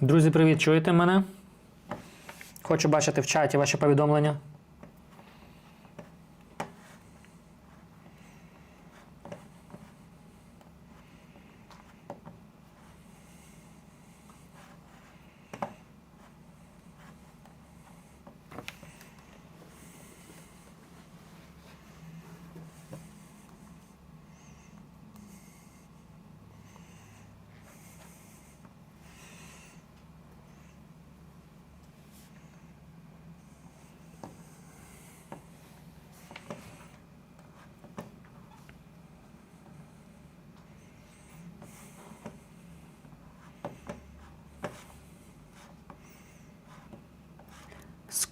Друзі, привіт, чуєте мене? Хочу бачити в чаті ваші повідомлення.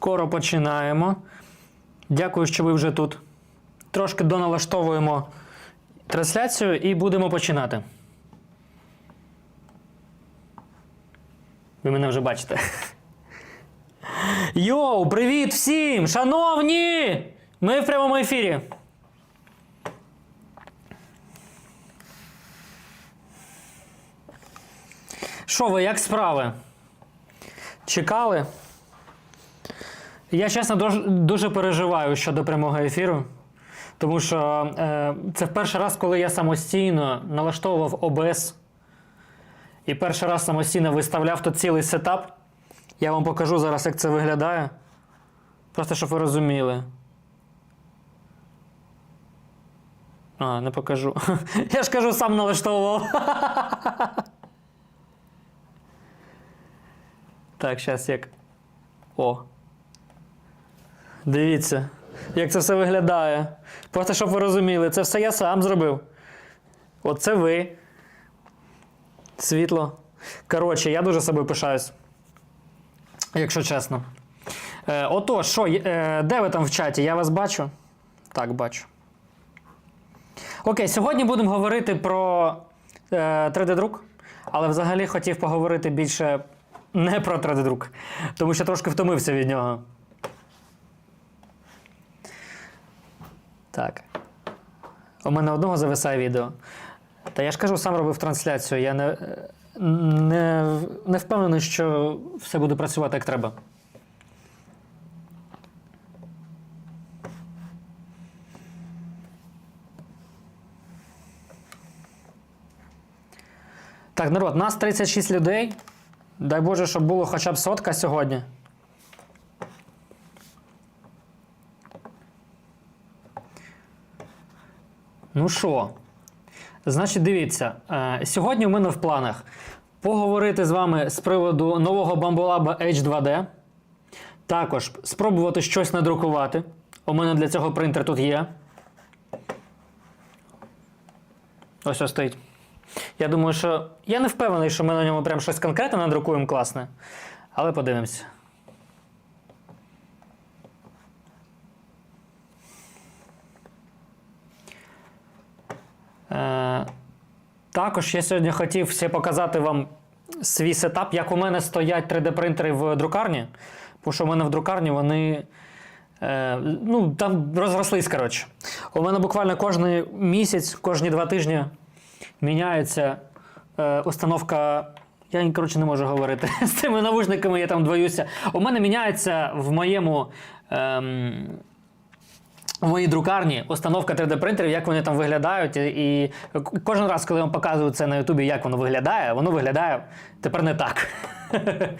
Скоро починаємо. Дякую, що ви вже тут. Трошки доналаштовуємо трансляцію і будемо починати. Ви мене вже бачите. Йоу, привіт всім! Шановні! Ми в прямому ефірі. Що ви, як справи? Чекали? Я чесно дуже, переживаю щодо прямого ефіру, тому що е, це перший раз, коли я самостійно налаштовував OBS і перший раз самостійно виставляв тут цілий сетап. Я вам покажу зараз, як це виглядає. Просто щоб ви розуміли. А, не покажу. Я ж кажу, сам налаштовував. Так, зараз як. О. Дивіться, як це все виглядає. Просто щоб ви розуміли, це все я сам зробив. Оце ви. Світло. Коротше, я дуже собою пишаюсь. Якщо чесно. Е, отож, що, е, де ви там в чаті? Я вас бачу? Так, бачу. Окей, сьогодні будемо говорити про е, 3D-друк, але взагалі хотів поговорити більше не про 3D-друк, тому що трошки втомився від нього. Так. У мене одного зависає відео. Та я ж кажу, сам робив трансляцію. Я не, не, не впевнений, що все буде працювати як треба. Так, народ, нас 36 людей. Дай Боже, щоб було хоча б сотка сьогодні. Ну що, значить, дивіться, е, сьогодні у мене в планах поговорити з вами з приводу нового Bambolab H2D. Також спробувати щось надрукувати. У мене для цього принтер тут є. Ось ось стоїть. Я думаю, що. Я не впевнений, що ми на ньому прям щось конкретне надрукуємо класне. Але подивимося. Також я сьогодні хотів ще показати вам свій сетап, як у мене стоять 3D-принтери в друкарні. Бо що у мене в друкарні вони. Е, ну, там розрослись, коротше. У мене буквально кожен місяць, кожні два тижні міняється е, установка. Я коротше, не можу говорити з цими навушниками, я там двоюся. У мене міняється в моєму. Ем, в моїй друкарні установка 3D-принтерів, як вони там виглядають. І, кожен раз, коли я вам показую це на Ютубі, як воно виглядає, воно виглядає тепер не так.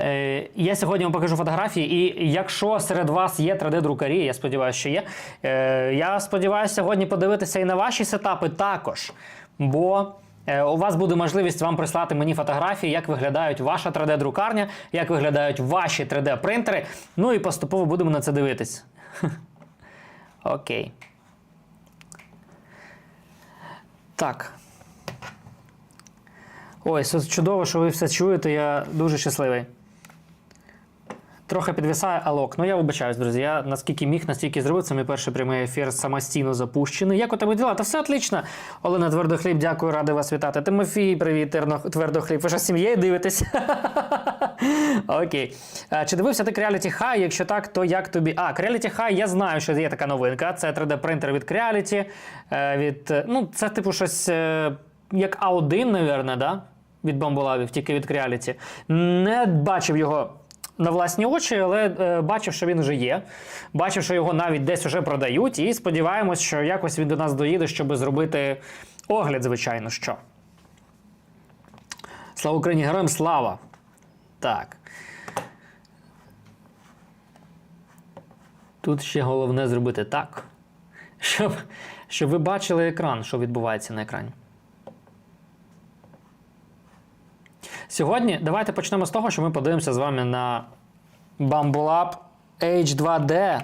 Е, Я сьогодні вам покажу фотографії, і якщо серед вас є 3D-друкарі, я сподіваюся, що є. е, Я сподіваюся сьогодні подивитися і на ваші сетапи також. Бо е, у вас буде можливість вам прислати мені фотографії, як виглядають ваша 3D-друкарня, як виглядають ваші 3D-принтери. Ну і поступово будемо на це дивитись. Окей. Так. Ой, це чудово, що ви все чуєте. Я дуже щасливий. Трохи підвисає алок. Ну я вибачаюсь, друзі. Я наскільки міг, настільки зробив. Це мій перший прямий ефір самостійно запущений. Як у тебе діла? Та все отлично. Олена Твердохліб, дякую, радий вас вітати. Тимофій, привіт, Твердохліб. Ви з сім'єю дивитесь? Окей. Чи дивився ти Creality High? Якщо так, то як тобі. А, Creality High, я знаю, що є така новинка. Це 3D-принтер від Creality. е, Від, е, ну, це типу щось е, як А1, напевно, да? від бамбулабів, тільки від Creality. Не бачив його на власні очі, але е, бачив, що він вже є. Бачив, що його навіть десь вже продають, і сподіваємось, що якось він до нас доїде, щоб зробити огляд, звичайно, що. Слава Україні, героям слава! Так. Тут ще головне зробити так, щоб, щоб ви бачили екран, що відбувається на екрані. Сьогодні давайте почнемо з того, що ми подивимося з вами на Bambulab H2D.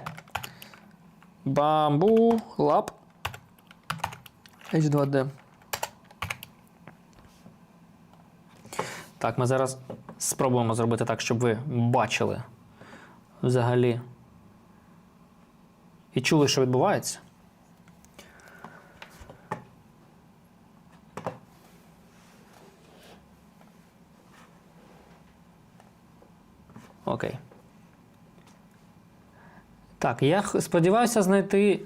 Bambulab H2D. Так, ми зараз спробуємо зробити так, щоб ви бачили взагалі і чули, що відбувається. Окей. Так, я сподіваюся знайти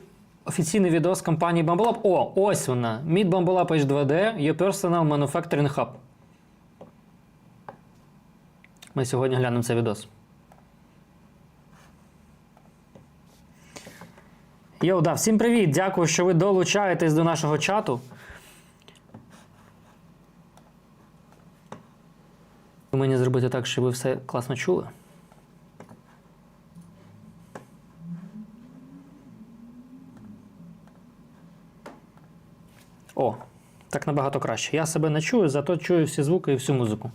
офіційний відос компанії Bambolab. О, ось вона. Meet Bambolab H2D, Your Personal Manufacturing Hub. Ми сьогодні глянемо цей відос. Йоу, всім привіт! Дякую, що ви долучаєтесь до нашого чату. Мені зробити так, щоб ви все класно чули. О, так набагато краще. Я себе не чую, зато чую всі звуки і всю музику.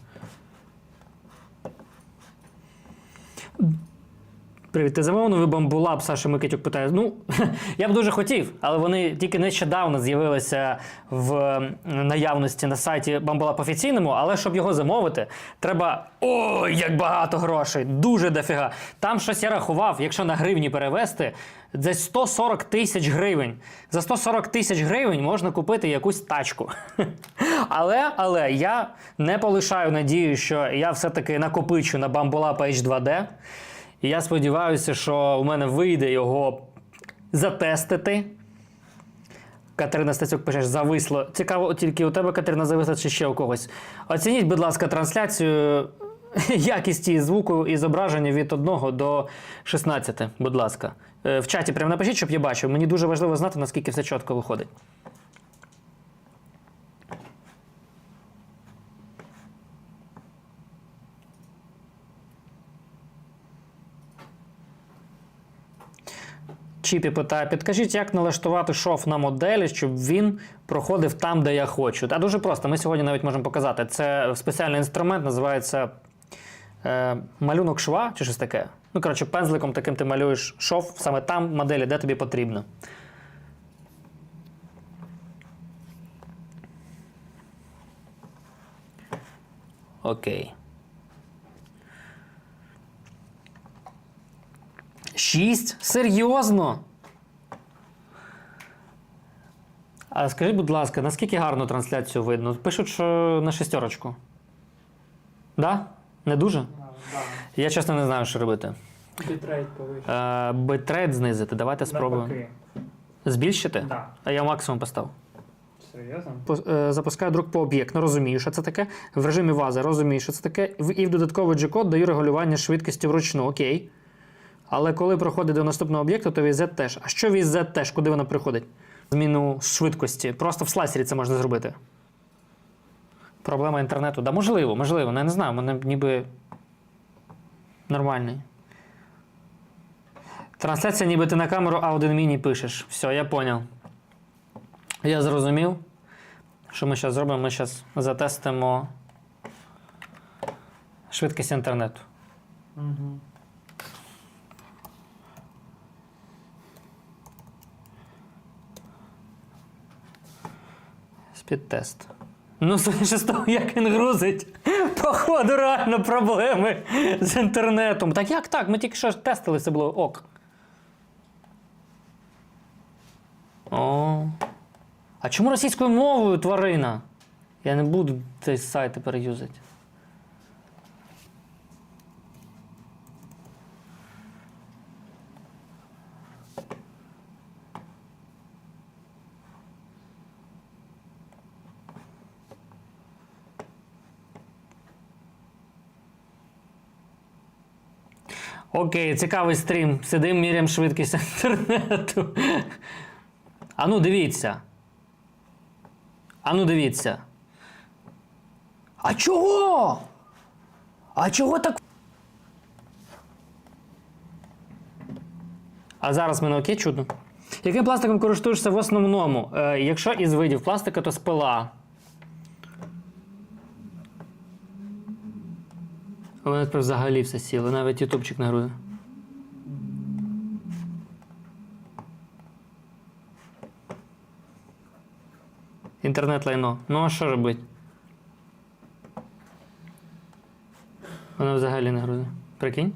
Привіт, ти замовив новий бамбулаб, Саша Микитюк питає. Ну, я б дуже хотів, але вони тільки нещодавно з'явилися в наявності на сайті Bambulab офіційному, але щоб його замовити, треба ой, як багато грошей, дуже дофіга. Там щось я рахував, якщо на гривні перевести, десь 140 тисяч гривень. За 140 тисяч гривень можна купити якусь тачку. Але, але я не полишаю надію, що я все-таки накопичу на Bambulab H2D. І я сподіваюся, що у мене вийде його затестити. Катерина Стецюк пише, зависло. Цікаво, тільки у тебе, Катерина, зависла чи ще у когось. Оцініть, будь ласка, трансляцію якісті звуку і зображення від 1 до 16, будь ласка. Е, В чаті прямо напишіть, щоб я бачив. Мені дуже важливо знати, наскільки все чітко виходить. Чіпі питає, підкажіть, як налаштувати шов на моделі, щоб він проходив там, де я хочу. Та дуже просто. Ми сьогодні навіть можемо показати. Це спеціальний інструмент, називається е, малюнок шва чи щось таке. Ну, коротше, пензликом таким ти малюєш шов саме там моделі, де тобі потрібно. Окей. Шість? Серйозно? А скажіть, будь ласка, наскільки гарно трансляцію видно? Пишуть, що на шестерочку. Да? Не дуже? Я чесно не знаю, що робити. Бітрейт повищений. Е, битрейт знизити. Давайте спробуємо. Навпаки. Збільшити? Да. А я максимум поставив. Серйозно? По- е, Запускаю друк по об'єкту. Розумію, що це таке. В режимі вази розумію, що це таке. В- І в додатковий G-код даю регулювання швидкості вручну. Окей. Але коли проходить до наступного об'єкту, то VZ теж. А що VZ теж? Куди вона приходить? Зміну швидкості. Просто в слайсері це можна зробити. Проблема інтернету. Да, можливо, можливо. Ну, Я не знаю, в мене ніби нормальний. Трансляція, ніби ти на камеру А1 міні пишеш. Все, я поняв. Я зрозумів. Що ми зараз зробимо? Ми зараз затестимо швидкість інтернету. Угу. Спідтест. Ну, судячи з того, як він грузить, походу, реально проблеми з інтернетом. Так як так? Ми тільки що тестили, це було ок. О. А чому російською мовою тварина? Я не буду цей сайт тепер юзати. Окей, цікавий стрім. Сидим, міряємо швидкість інтернету. Ану, дивіться. Ану, дивіться. А чого? А чого так? А зараз мене окей чудно. Яким пластиком користуєшся в основному? Е, якщо із видів пластика, то спила. У мене тепер взагалі все сіло, навіть ютубчик на груди. Інтернет лайно. Ну а що робити? Воно взагалі не груди. Прикинь?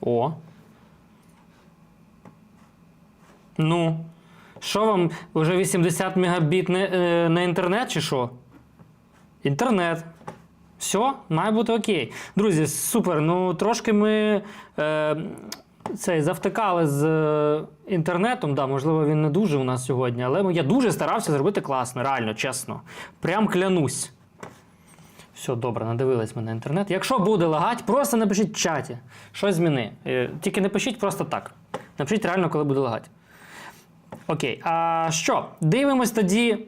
О. Ну. Що вам вже 80 мегабіт на, е, на інтернет чи що? Інтернет. Все, має бути окей. Друзі, супер. Ну трошки ми е, цей, завтикали з е, інтернетом. Да, можливо, він не дуже у нас сьогодні, але я дуже старався зробити класно, реально, чесно. Прям клянусь. Все, добре, надивились ми на інтернет. Якщо буде лагать, просто напишіть в чаті. Щось зміни. Е, Тільки не пишіть просто так. Напишіть реально, коли буде лагать. Окей. А що? Дивимось тоді.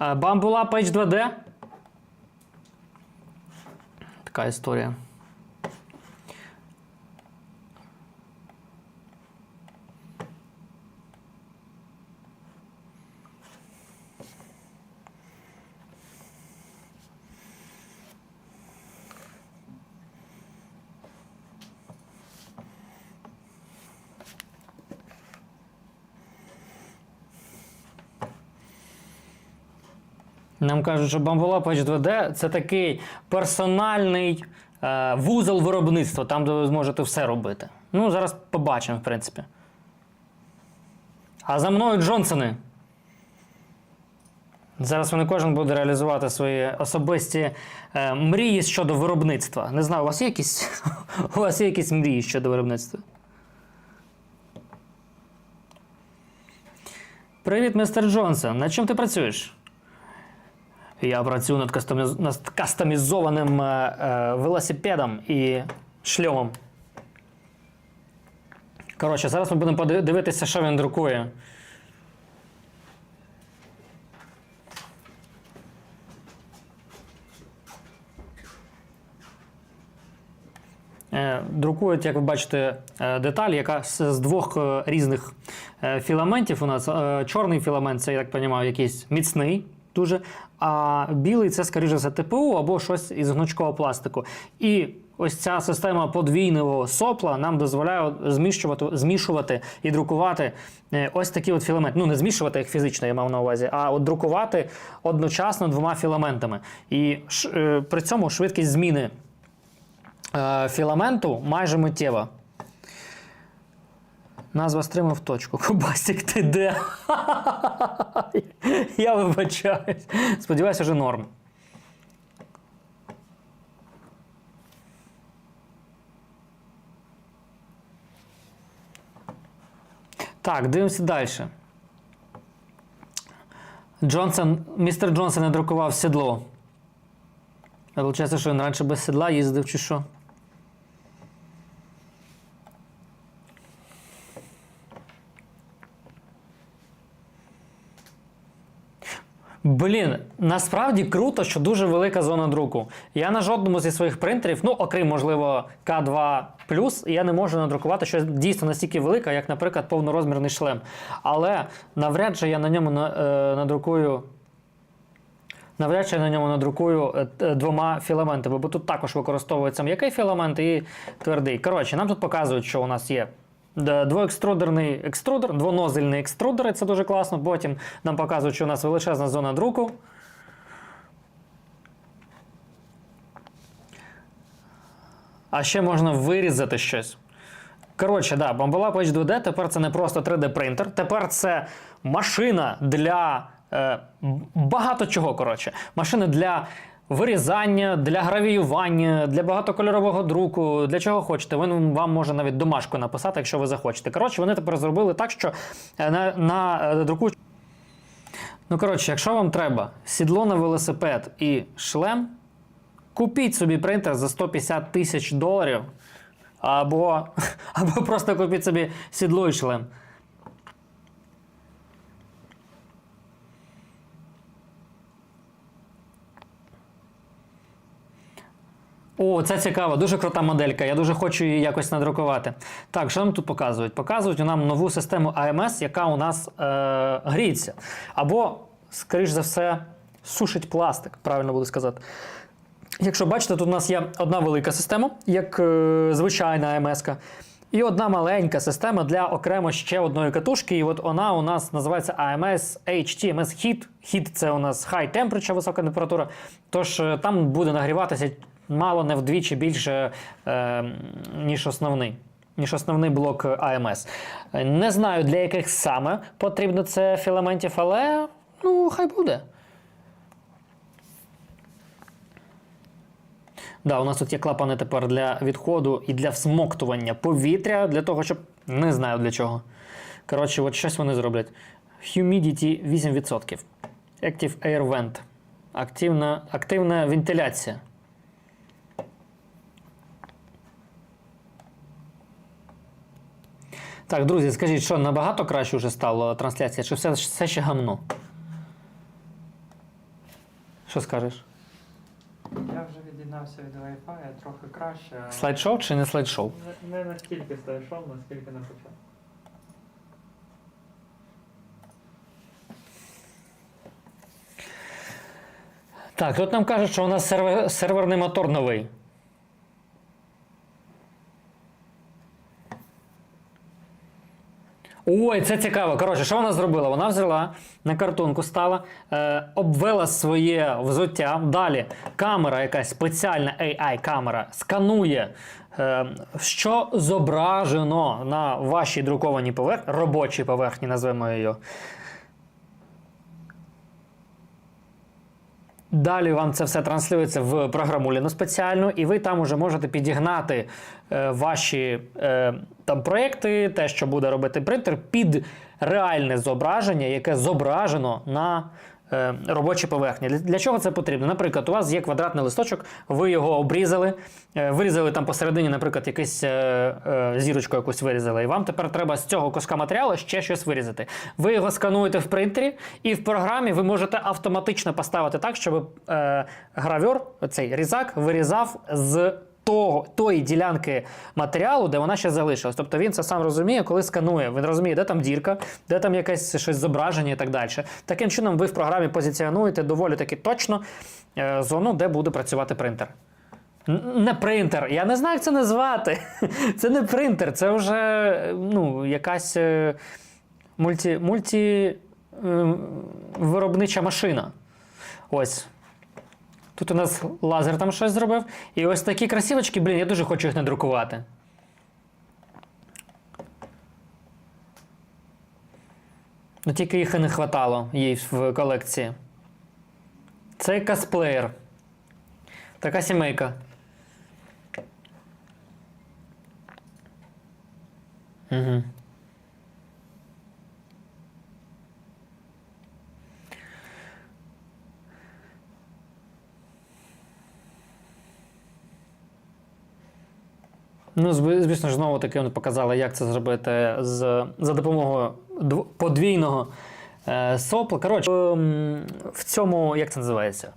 е, Bamboo Page 2D. Така історія. Нам кажуть, що Page 2D це такий персональний е, вузол виробництва, там, де ви зможете все робити. Ну, зараз побачимо, в принципі. А за мною Джонсони. Зараз вони кожен буде реалізувати свої особисті е, мрії щодо виробництва. Не знаю, у вас є якісь, у вас є якісь мрії щодо виробництва? Привіт, містер Джонсон. Над чим ти працюєш? Я працюю над, кастоміз... над кастомізованим е, е, велосипедом і шльомом. Коротше, зараз ми будемо поди- дивитися, що він друкує. Е, Друкують, як ви бачите, е, деталь, яка з двох різних філаментів. У нас чорний філамент це, я так розумію, якийсь міцний, дуже. А білий це, скоріше за ТПУ або щось із гнучкого пластику. І ось ця система подвійного сопла нам дозволяє зміщувати, змішувати і друкувати е, ось такі от філаменти. Ну, не змішувати їх фізично, я мав на увазі, а от друкувати одночасно двома філаментами. І е, при цьому швидкість зміни е, філаменту майже миттєва. Назва стримав точку. Кубасик ти де? Я вибачаюсь. Сподіваюся, вже норм. Так, дивимося далі. Джонсон, містер Джонсон не друкував сідло. Виходить, що він раніше без сідла їздив чи що? Блін, насправді круто, що дуже велика зона друку. Я на жодному зі своїх принтерів, ну окрім, можливо, К2 я не можу надрукувати щось дійсно настільки велике, як, наприклад, повнорозмірний шлем. Але навряд чи я на ньому е, надрукую. Навряд чи я на ньому надрукую е, двома філаментами, бо тут також використовується м'який філамент і твердий. Коротше, нам тут показують, що у нас є двоекструдерний екструдер, двонозельний екструдер, це дуже класно. Потім нам показують, що у нас величезна зона друку. А ще можна вирізати щось. Коротше, да, Bambola Page 2D тепер це не просто 3D-принтер, тепер це машина для е, багато чого. Коротше. Машина для вирізання, для гравіювання, для багатокольорового друку, для чого хочете. Він вам може навіть домашку написати, якщо ви захочете. Коротше, вони тепер зробили так, що е, на, на е, друку. Ну, коротше, якщо вам треба сідло на велосипед і шлем, Купіть собі принтер за 150 тисяч доларів. Або, або просто купіть собі сідло і шлем. О, це цікаво, дуже крута моделька. Я дуже хочу її якось надрукувати. Так, що нам тут показують? Показують нам нову систему AMS, яка у нас е, гріється. Або, скоріш за все, сушить пластик, правильно буду сказати. Якщо бачите, тут у нас є одна велика система, як е, звичайна AMS, і одна маленька система для окремо ще одної катушки. І от вона у нас називається AMS HT, AMS Heat. Heat – це у нас high temperature, висока температура. Тож е, там буде нагріватися мало не вдвічі більше, е, ніж основний. Ніж основний блок. Е, Не знаю, для яких саме потрібно це філаментів, але ну, хай буде. Да, у нас тут є клапани тепер для відходу і для всмоктування повітря, для того, щоб. Не знаю для чого. Коротше, от щось вони зроблять. Humidity 8%. Active Air Vent. Активна, активна вентиляція. Так, друзі, скажіть, що набагато краще вже стало трансляція, чи все, все ще гамно? Що скажеш? Я вже від'єднався від Wi-Fi, трохи краще. Слайд-шоу чи не слайд-шоу? Не, не настільки слайшов, наскільки на початку. Так, тут нам кажуть, що у нас сервер, серверний мотор новий. Ой, це цікаво. Коротше, що вона зробила? Вона взяла на картонку, стала, е, обвела своє взуття. Далі камера, якась спеціальна AI-камера, сканує, е, що зображено на вашій друкованій поверхні, робочій поверхні, назвемо її. Далі вам це все транслюється в програму Ліну спеціальну, і ви там уже можете підігнати е, ваші е, там проекти, те, що буде робити принтер, під реальне зображення, яке зображено на е, робочій поверхні. Для, чого це потрібно? Наприклад, у вас є квадратний листочок, ви його обрізали, е, вирізали там посередині, наприклад, якусь е, зірочку якусь вирізали, і вам тепер треба з цього куска матеріалу ще щось вирізати. Ви його скануєте в принтері, і в програмі ви можете автоматично поставити так, щоб гравер, цей різак, вирізав з того, тої ділянки матеріалу, де вона ще залишилась. Тобто він це сам розуміє, коли сканує. Він розуміє, де там дірка, де там якесь щось зображення і так далі. Таким чином, ви в програмі позиціонуєте доволі таки точно е, зону, де буде працювати принтер. Не принтер. Я не знаю, як це назвати. Це не принтер, це вже ну, якась е, мульті, мульті е, виробнича машина. Ось. Тут у нас лазер там щось зробив. І ось такі красивочки, блін, я дуже хочу їх надрукувати. Ну тільки їх і не хватало їй в колекції. Це косплеєр. Така сімейка. Угу. Ну, звісно ж, знову таки вони показали, як це зробити з, за допомогою дв- подвійного е, сопла. Коротше, ем, в цьому, як це називається?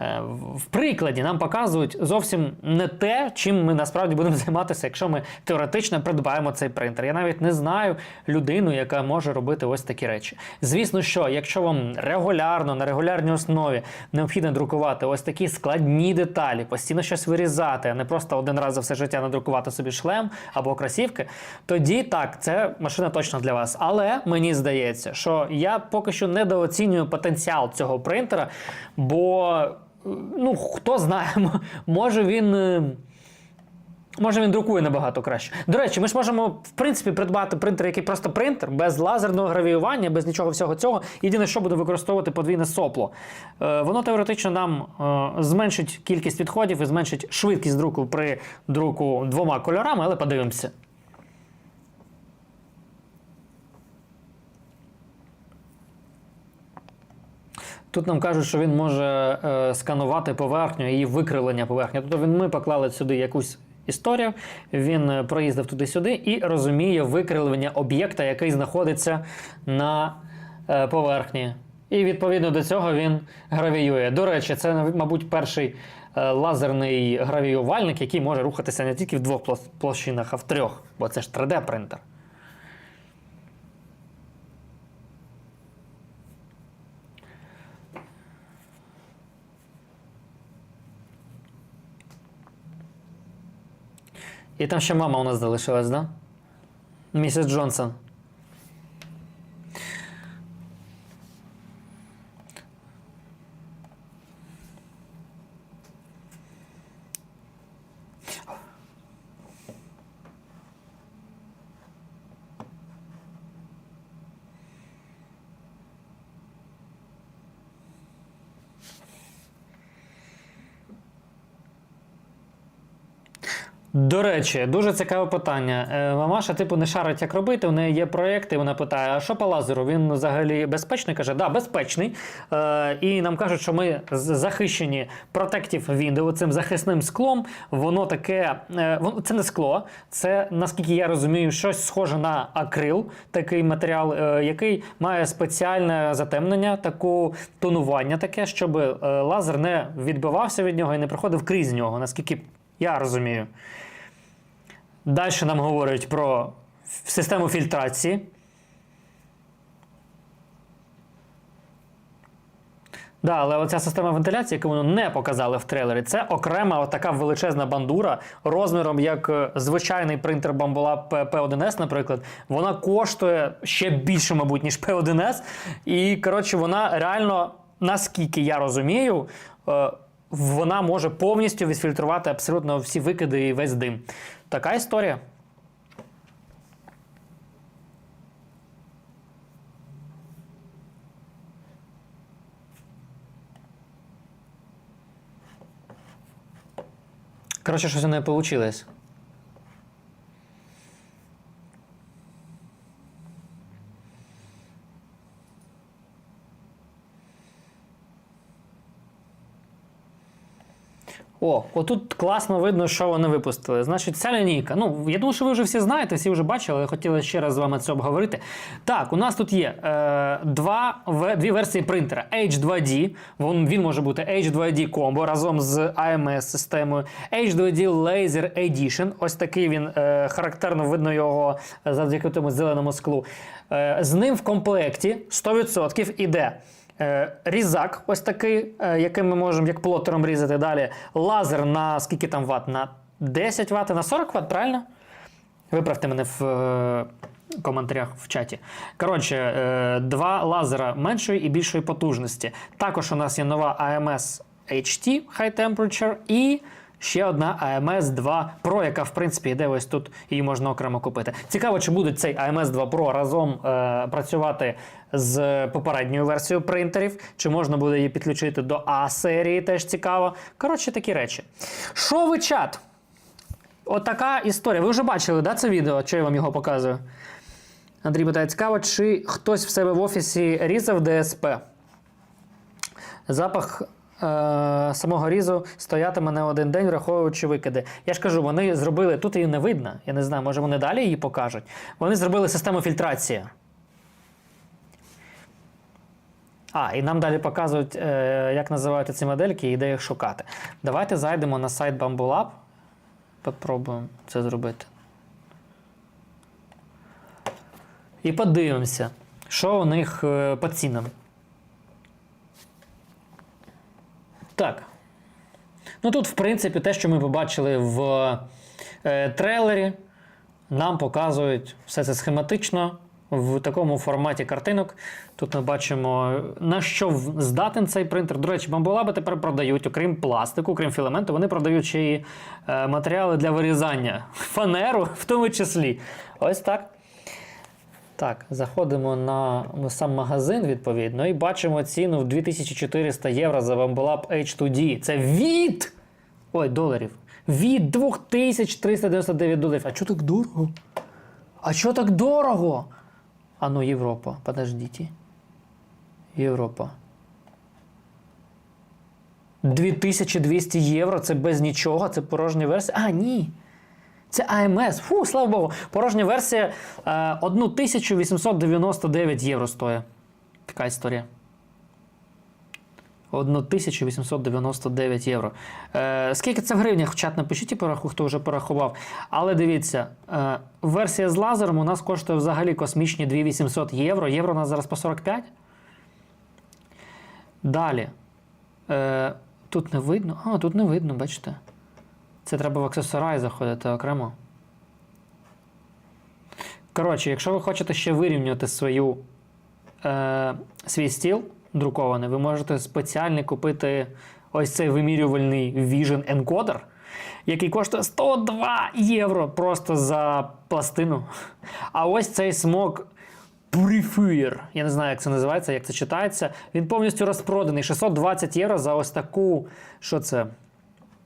Е, в- прикладі нам показують зовсім не те, чим ми насправді будемо займатися, якщо ми теоретично придбаємо цей принтер. Я навіть не знаю людину, яка може робити ось такі речі. Звісно, що якщо вам регулярно, на регулярній основі необхідно друкувати ось такі складні деталі, постійно щось вирізати, а не просто один раз за все життя надрукувати собі шлем або кросівки, тоді так, це машина точно для вас. Але мені здається, що я поки що недооцінюю потенціал цього принтера, бо ну хто знає, може він. е, Може, він друкує набагато краще. До речі, ми ж можемо, в принципі, придбати принтер, який просто принтер, без лазерного гравіювання, без нічого всього цього. Єдине, що буде використовувати подвійне сопло. Е, воно теоретично нам е, зменшить кількість відходів і зменшить швидкість друку при друку двома кольорами, але подивимося. Тут нам кажуть, що він може е, сканувати поверхню і викривлення поверхні. Тобто він, ми поклали сюди якусь історію, він е, проїздив туди-сюди і розуміє викривлення об'єкта, який знаходиться на е, поверхні. І відповідно до цього він гравіює. До речі, це, мабуть, перший лазерний гравіювальник, який може рухатися не тільки в двох площинах, а в трьох, бо це ж 3D-принтер. І там ще мама у нас залишилась, да? Місіс Джонсон. До речі, дуже цікаве питання. Е, Мамаша, типу, не шарить, як робити. У неї є проєкти. Вона питає: а що по лазеру? Він взагалі безпечний? Каже, да, безпечний. Е, і нам кажуть, що ми захищені Protective Window, цим захисним склом. Воно таке, е, це не скло, це наскільки я розумію, щось схоже на акрил, такий матеріал, е, який має спеціальне затемнення, таку тонування, таке, щоб е, лазер не відбивався від нього і не проходив крізь нього, наскільки я розумію. Далі нам говорять про систему фільтрації. Да, але оця система вентиляції, яку вони не показали в трейлері, це окрема така величезна бандура розміром як е, звичайний принтер P- P1S, наприклад. Вона коштує ще більше, мабуть, ніж P1S. І, коротше, вона реально, наскільки я розумію, е, вона може повністю відфільтрувати абсолютно всі викиди і весь дим. Така історія. Коротше, щось не вийшло. О, отут класно видно, що вони випустили. Значить, ця лінійка. Ну, я думаю, що ви вже всі знаєте, всі вже бачили, але хотіли ще раз з вами це обговорити. Так, у нас тут є е, два, дві версії принтера. H2D, він, він може бути H2D Combo разом з AMS-системою. H2D Laser Edition. Ось такий він е, характерно видно його е, завдяки тому зеленому склу. Е, з ним в комплекті 100% іде. Е, Різак, ось такий, який яким ми можемо як плотером різати далі. Лазер на скільки там ват? На 10 ват, на 40 ват, правильно? Виправте мене в е, коментарях в чаті. Коротше, е, два лазера меншої і більшої потужності. Також у нас є нова AMS HT High Temperature і ще одна AMS 2 Pro, яка в принципі йде ось тут, її можна окремо купити. Цікаво, чи буде цей AMS 2 Pro разом е, працювати з попередньою версією принтерів, чи можна буде її підключити до А серії, теж цікаво. Коротше, такі речі. Що ви чат? Отака історія. Ви вже бачили, да, це відео? Чи я вам його показую? Андрій питає, цікаво, чи хтось в себе в офісі різав ДСП? Запах самого різу стоятиме не один день, враховуючи викиди. Я ж кажу, вони зробили, тут її не видно, я не знаю, може вони далі її покажуть. Вони зробили систему фільтрації. А, і нам далі показують, е, як називаються ці модельки і де їх шукати. Давайте зайдемо на сайт Bamboo. Попробуємо це зробити. І подивимося, що у них е, по цінам. Так. Ну тут, в принципі, те, що ми побачили в е, трейлері, нам показують все це схематично в такому форматі картинок. Тут ми бачимо, на що здатен цей принтер. До речі, бамбулаби тепер продають, окрім пластику, окрім філаменту, вони продають ще й е, матеріали для вирізання. Фанеру в тому числі. Ось так. Так, заходимо на сам магазин, відповідно, і бачимо ціну в 2400 євро за Bambolab H2D. Це від. Ой, доларів. Від 2399 доларів. А чого так дорого? А чого так дорого? А ну, Європа, подождіть. Європа. 2200 євро це без нічого, це порожня версія. А, ні. Це АМС. Фу, слава Богу. Порожня версія е, 1899 євро стоїть. Така історія. 1899 євро. Е, скільки це в гривнях в чат напишіть, хто вже порахував. Але дивіться, е, версія з лазером у нас коштує взагалі космічні 2800 євро. Євро у нас зараз по 45. Далі. Е, тут не видно. А, тут не видно, бачите. Це треба в аксесорай заходити окремо. Коротше, якщо ви хочете ще вирівнювати свою, е, свій стіл друкований, ви можете спеціально купити ось цей вимірювальний Vision Encoder, який коштує 102 євро просто за пластину. А ось цей смок Purifier, я не знаю, як це називається, як це читається. Він повністю розпроданий. 620 євро за ось таку. Що це?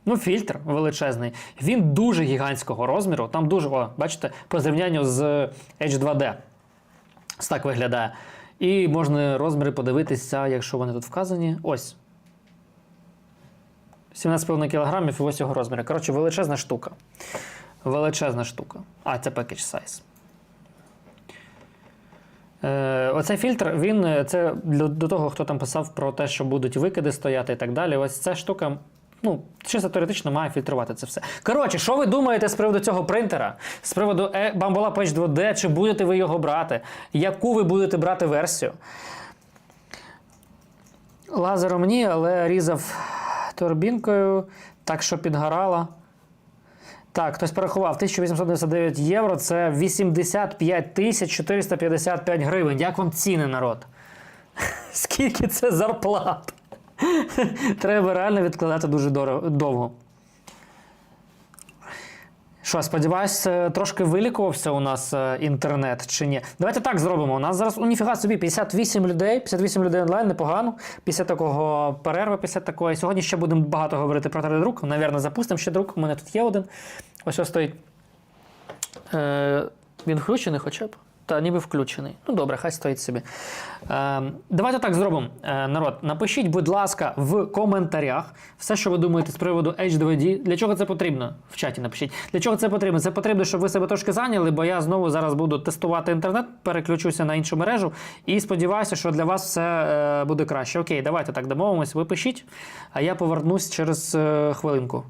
Ну, фільтр величезний. Він дуже гігантського розміру. Там дуже, о, бачите, по зрівнянню з H2D. Ось так виглядає. І можна розміри подивитися, якщо вони тут вказані. Ось. 17,5 кг і ось його розміри. Коротше, величезна штука. Величезна штука. А, це package size. Е, оцей фільтр, він е, це до того, хто там писав про те, що будуть викиди стояти і так далі. Ось ця штука, ну, чисто теоретично має фільтрувати це все. Коротше, що ви думаєте з приводу цього принтера? З приводу е, Bambola Patch 2D, чи будете ви його брати? Яку ви будете брати версію? Лазером ні, але різав турбінкою, так що підгорала. Так, хтось порахував, 1899 євро це 85 тисяч 455 гривень. Як вам ціни, народ? Скільки це зарплат? Треба реально відкладати дуже довго. Що, сподіваюсь, е, трошки вилікувався у нас е, інтернет чи ні? Давайте так зробимо. У нас зараз у собі 58 людей, 58 людей онлайн, непогано. Після такого перерви, після такої. Сьогодні ще будемо багато говорити про 3D-друк. Навірно, запустимо ще друк. У мене тут є один. Ось ось стоїть. Е, він включений хоча б. Та ніби включений. Ну добре, хай стоїть собі. Е, давайте так зробимо. Е, народ, напишіть, будь ласка, в коментарях все, що ви думаєте з приводу H2D. Для чого це потрібно? В чаті напишіть. Для чого це потрібно? Це потрібно, щоб ви себе трошки зайняли, бо я знову зараз буду тестувати інтернет, переключуся на іншу мережу і сподіваюся, що для вас все е, буде краще. Окей, давайте так домовимось. Ви пишіть, а я повернусь через е, хвилинку.